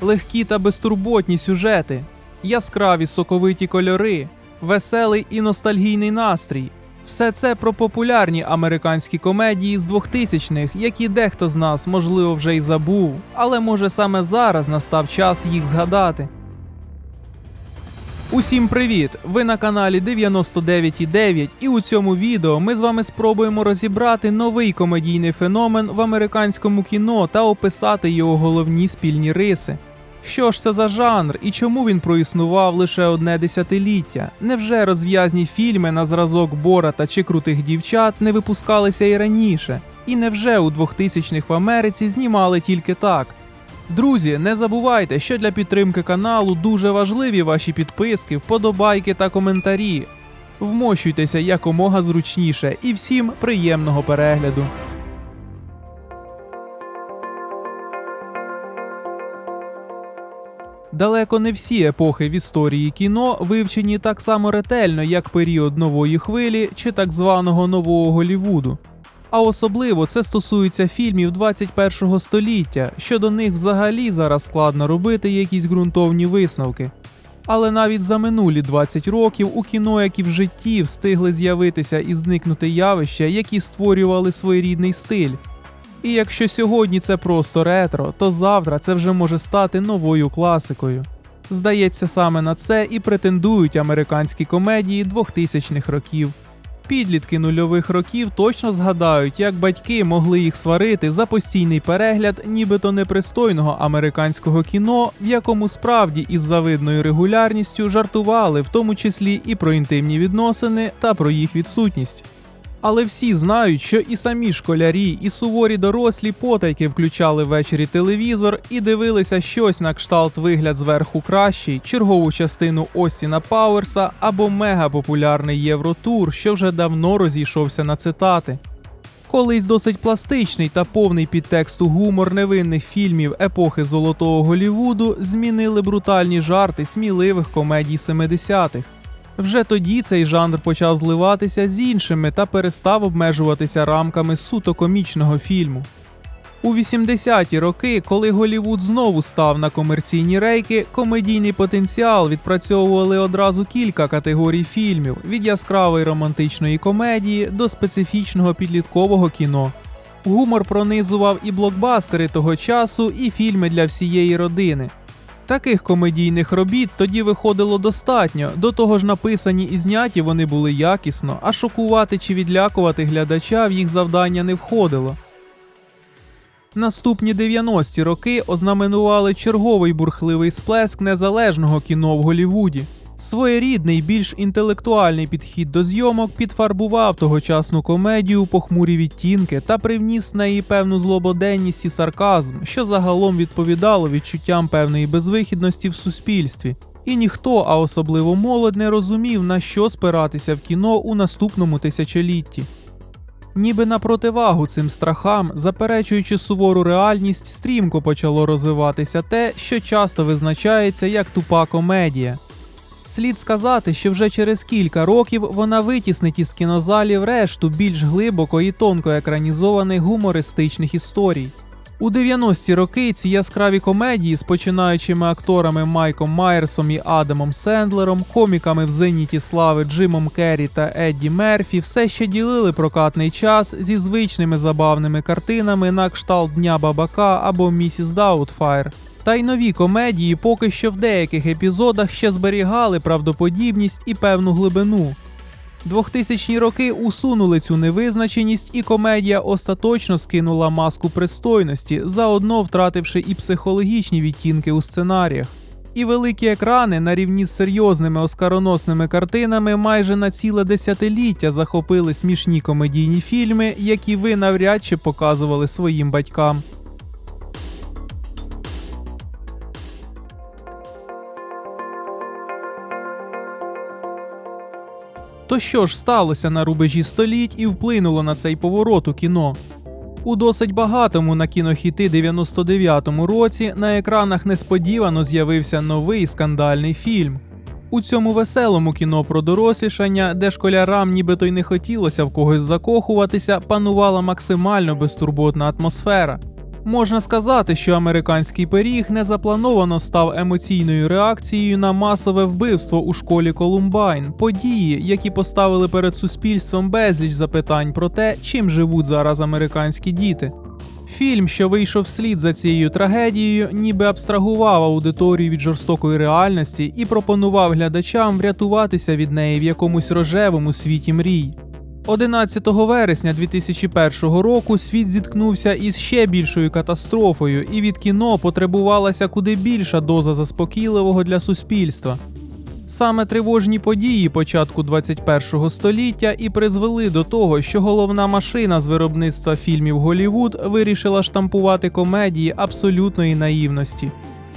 легкі та безтурботні сюжети, яскраві соковиті кольори, веселий і ностальгійний настрій. Все це про популярні американські комедії з 2000-х, які дехто з нас, можливо, вже й забув, але може саме зараз настав час їх згадати. Усім привіт! Ви на каналі 99.9 і у цьому відео ми з вами спробуємо розібрати новий комедійний феномен в американському кіно та описати його головні спільні риси. Що ж це за жанр і чому він проіснував лише одне десятиліття? Невже розв'язні фільми на зразок Бората чи крутих дівчат не випускалися і раніше? І невже у 2000-х в Америці знімали тільки так? Друзі, не забувайте, що для підтримки каналу дуже важливі ваші підписки, вподобайки та коментарі. Вмощуйтеся якомога зручніше і всім приємного перегляду. Далеко не всі епохи в історії кіно вивчені так само ретельно, як період нової хвилі чи так званого нового Голівуду. А особливо це стосується фільмів 21 століття, що до них взагалі зараз складно робити якісь ґрунтовні висновки. Але навіть за минулі 20 років у кіно, як і в житті, встигли з'явитися і зникнути явища, які створювали своєрідний стиль. І якщо сьогодні це просто ретро, то завтра це вже може стати новою класикою. Здається, саме на це і претендують американські комедії 2000-х років. Підлітки нульових років точно згадають, як батьки могли їх сварити за постійний перегляд нібито непристойного американського кіно, в якому справді із завидною регулярністю жартували, в тому числі і про інтимні відносини та про їх відсутність. Але всі знають, що і самі школярі, і суворі дорослі потайки включали ввечері телевізор і дивилися щось на кшталт вигляд зверху кращий, чергову частину Остіна Пауерса або мегапопулярний Євротур, що вже давно розійшовся на цитати. Колись досить пластичний та повний підтексту гумор невинних фільмів епохи Золотого Голівуду змінили брутальні жарти сміливих комедій 70-х. Вже тоді цей жанр почав зливатися з іншими та перестав обмежуватися рамками суто комічного фільму. У 80-ті роки, коли Голівуд знову став на комерційні рейки, комедійний потенціал відпрацьовували одразу кілька категорій фільмів: від яскравої романтичної комедії до специфічного підліткового кіно. Гумор пронизував і блокбастери того часу, і фільми для всієї родини. Таких комедійних робіт тоді виходило достатньо, до того ж написані і зняті вони були якісно, а шокувати чи відлякувати глядача в їх завдання не входило. Наступні 90-ті роки ознаменували черговий бурхливий сплеск незалежного кіно в Голівуді. Своєрідний, більш інтелектуальний підхід до зйомок підфарбував тогочасну комедію похмурі відтінки та привніс на її певну злободенність і сарказм, що загалом відповідало відчуттям певної безвихідності в суспільстві. І ніхто, а особливо молодь, не розумів, на що спиратися в кіно у наступному тисячолітті. Ніби на противагу цим страхам, заперечуючи сувору реальність, стрімко почало розвиватися те, що часто визначається як тупа комедія. Слід сказати, що вже через кілька років вона витіснить із кінозалів решту більш глибоко і тонко екранізованих гумористичних історій. У 90-ті роки ці яскраві комедії з починаючими акторами Майком Майерсом і Адамом Сендлером, коміками в зеніті слави Джимом Керрі та Едді Мерфі все ще ділили прокатний час зі звичними забавними картинами на кшталт Дня Бабака або Місіс Даутфайр. Та й нові комедії поки що в деяких епізодах ще зберігали правдоподібність і певну глибину. 2000-ні роки усунули цю невизначеність, і комедія остаточно скинула маску пристойності, заодно втративши і психологічні відтінки у сценаріях. І великі екрани на рівні з серйозними оскароносними картинами майже на ціле десятиліття захопили смішні комедійні фільми, які ви навряд чи показували своїм батькам. То що ж сталося на рубежі століть і вплинуло на цей поворот у кіно? У досить багатому на кінохіти 99-му році на екранах несподівано з'явився новий скандальний фільм. У цьому веселому кіно про дорослішання, де школярам нібито й не хотілося в когось закохуватися, панувала максимально безтурботна атмосфера. Можна сказати, що американський пиріг незаплановано став емоційною реакцією на масове вбивство у школі Колумбайн, події, які поставили перед суспільством безліч запитань про те, чим живуть зараз американські діти. Фільм, що вийшов вслід за цією трагедією, ніби абстрагував аудиторію від жорстокої реальності і пропонував глядачам врятуватися від неї в якомусь рожевому світі мрій. 11 вересня 2001 року світ зіткнувся із ще більшою катастрофою, і від кіно потребувалася куди більша доза заспокійливого для суспільства. Саме тривожні події початку 21 століття і призвели до того, що головна машина з виробництва фільмів Голівуд вирішила штампувати комедії абсолютної наївності.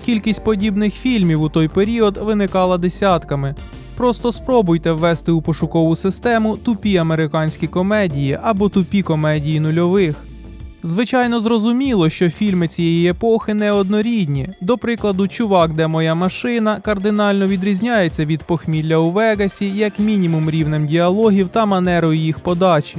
Кількість подібних фільмів у той період виникала десятками. Просто спробуйте ввести у пошукову систему тупі американські комедії або тупі комедії нульових. Звичайно, зрозуміло, що фільми цієї епохи неоднорідні. До прикладу, чувак, де моя машина кардинально відрізняється від похмілля у Вегасі, як мінімум рівнем діалогів та манерою їх подачі.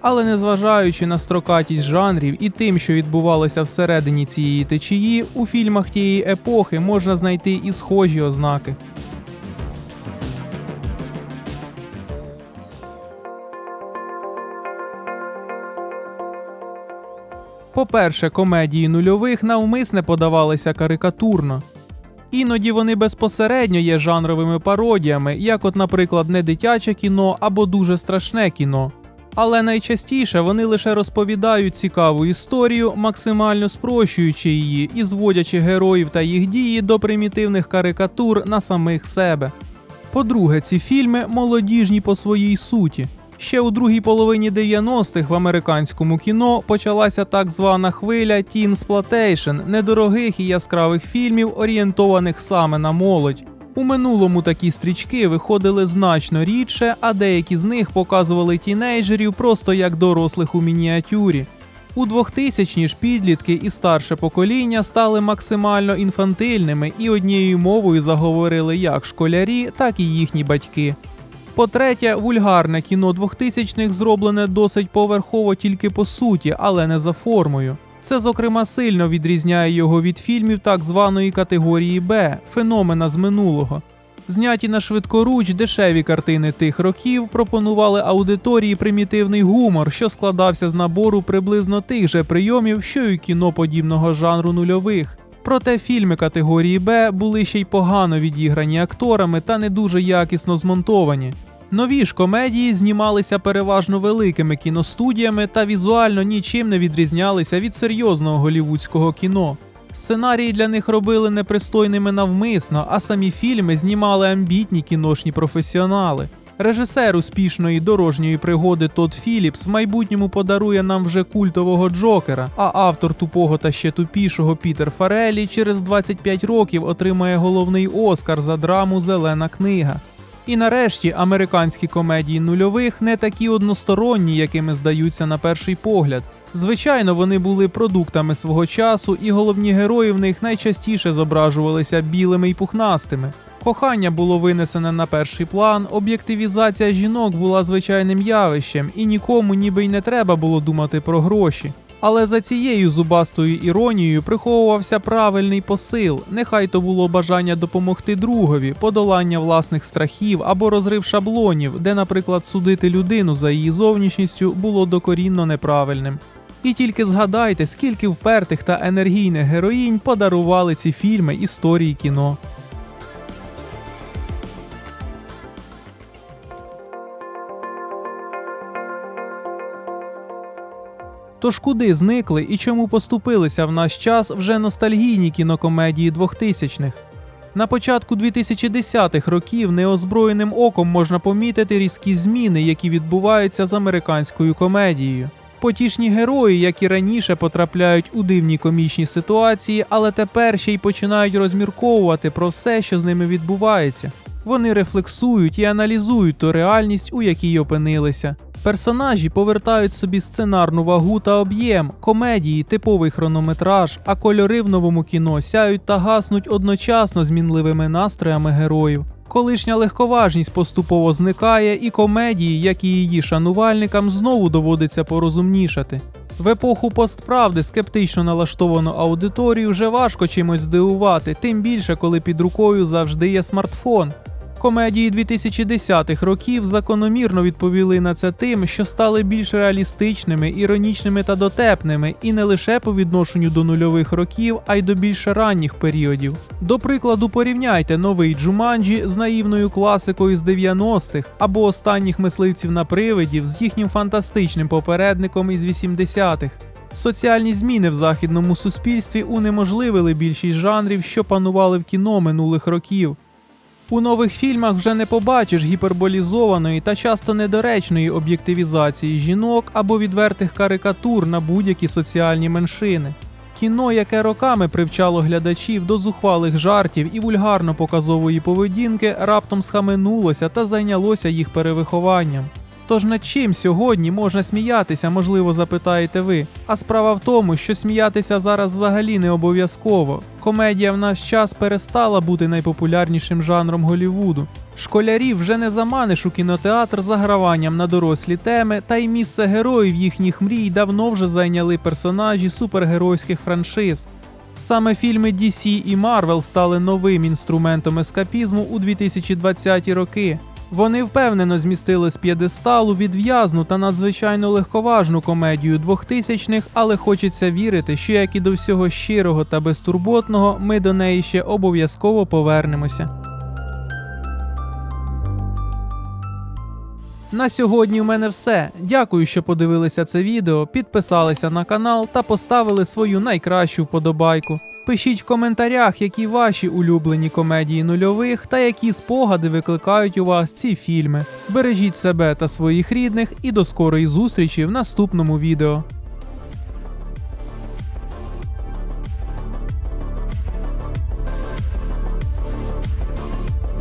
Але незважаючи на строкатість жанрів і тим, що відбувалося всередині цієї течії, у фільмах тієї епохи можна знайти і схожі ознаки. По-перше, комедії нульових навмисне подавалися карикатурно. Іноді вони безпосередньо є жанровими пародіями, як, от, наприклад, недитяче кіно або дуже страшне кіно. Але найчастіше вони лише розповідають цікаву історію, максимально спрощуючи її і зводячи героїв та їх дії до примітивних карикатур на самих себе. По-друге, ці фільми молодіжні по своїй суті. Ще у другій половині 90-х в американському кіно почалася так звана хвиля Exploitation недорогих і яскравих фільмів, орієнтованих саме на молодь. У минулому такі стрічки виходили значно рідше, а деякі з них показували тінейджерів просто як дорослих у мініатюрі. У 2000-ні ж підлітки і старше покоління стали максимально інфантильними і однією мовою заговорили як школярі, так і їхні батьки. По-третє, вульгарне кіно 2000-х зроблене досить поверхово тільки по суті, але не за формою. Це, зокрема, сильно відрізняє його від фільмів так званої категорії Б, феномена з минулого. Зняті на швидкоруч дешеві картини тих років пропонували аудиторії примітивний гумор, що складався з набору приблизно тих же прийомів, що й кіно подібного жанру нульових. Проте фільми категорії Б були ще й погано відіграні акторами та не дуже якісно змонтовані. Нові ж комедії знімалися переважно великими кіностудіями та візуально нічим не відрізнялися від серйозного голівудського кіно. Сценарії для них робили непристойними навмисно, а самі фільми знімали амбітні кіношні професіонали. Режисер успішної дорожньої пригоди Тодд Філіпс в майбутньому подарує нам вже культового Джокера, а автор тупого та ще тупішого Пітер Фарелі через 25 років отримає головний Оскар за драму Зелена книга. І нарешті американські комедії нульових не такі односторонні, якими здаються на перший погляд. Звичайно, вони були продуктами свого часу, і головні герої в них найчастіше зображувалися білими й пухнастими. Кохання було винесене на перший план, об'єктивізація жінок була звичайним явищем, і нікому ніби й не треба було думати про гроші. Але за цією зубастою іронією приховувався правильний посил. Нехай то було бажання допомогти другові, подолання власних страхів або розрив шаблонів, де, наприклад, судити людину за її зовнішністю було докорінно неправильним. І тільки згадайте, скільки впертих та енергійних героїнь подарували ці фільми історії кіно. Тож куди зникли і чому поступилися в наш час вже ностальгійні кінокомедії 2000-х? На початку 2010-х років неозброєним оком можна помітити різкі зміни, які відбуваються з американською комедією. Потішні герої, як і раніше, потрапляють у дивні комічні ситуації, але тепер ще й починають розмірковувати про все, що з ними відбувається. Вони рефлексують і аналізують ту реальність, у якій опинилися. Персонажі повертають собі сценарну вагу та об'єм, комедії, типовий хронометраж, а кольори в новому кіно сяють та гаснуть одночасно з мінливими настроями героїв. Колишня легковажність поступово зникає, і комедії, як і її шанувальникам, знову доводиться порозумнішати. В епоху постправди скептично налаштовану аудиторію вже важко чимось здивувати, тим більше, коли під рукою завжди є смартфон. Комедії 2010-х років закономірно відповіли на це тим, що стали більш реалістичними, іронічними та дотепними, і не лише по відношенню до нульових років, а й до більш ранніх періодів. До прикладу, порівняйте новий Джуманджі з наївною класикою з 90-х або останніх мисливців на привидів з їхнім фантастичним попередником із 80-х. Соціальні зміни в західному суспільстві унеможливили більшість жанрів, що панували в кіно минулих років. У нових фільмах вже не побачиш гіперболізованої та часто недоречної об'єктивізації жінок або відвертих карикатур на будь-які соціальні меншини. Кіно, яке роками привчало глядачів до зухвалих жартів і вульгарно-показової поведінки, раптом схаменулося та зайнялося їх перевихованням. Тож над чим сьогодні можна сміятися, можливо, запитаєте ви. А справа в тому, що сміятися зараз взагалі не обов'язково. Комедія в наш час перестала бути найпопулярнішим жанром Голівуду. Школярів вже не заманиш у кінотеатр заграванням на дорослі теми, та й місце героїв їхніх мрій давно вже зайняли персонажі супергеройських франшиз. Саме фільми DC і Marvel стали новим інструментом ескапізму у 2020-ті роки. Вони впевнено змістили з п'єдесталу відв'язну та надзвичайно легковажну комедію 2000-х, але хочеться вірити, що як і до всього щирого та безтурботного, ми до неї ще обов'язково повернемося. На сьогодні в мене все. Дякую, що подивилися це відео, підписалися на канал та поставили свою найкращу вподобайку. Пишіть в коментарях, які ваші улюблені комедії нульових та які спогади викликають у вас ці фільми. Бережіть себе та своїх рідних і до скорої зустрічі в наступному відео.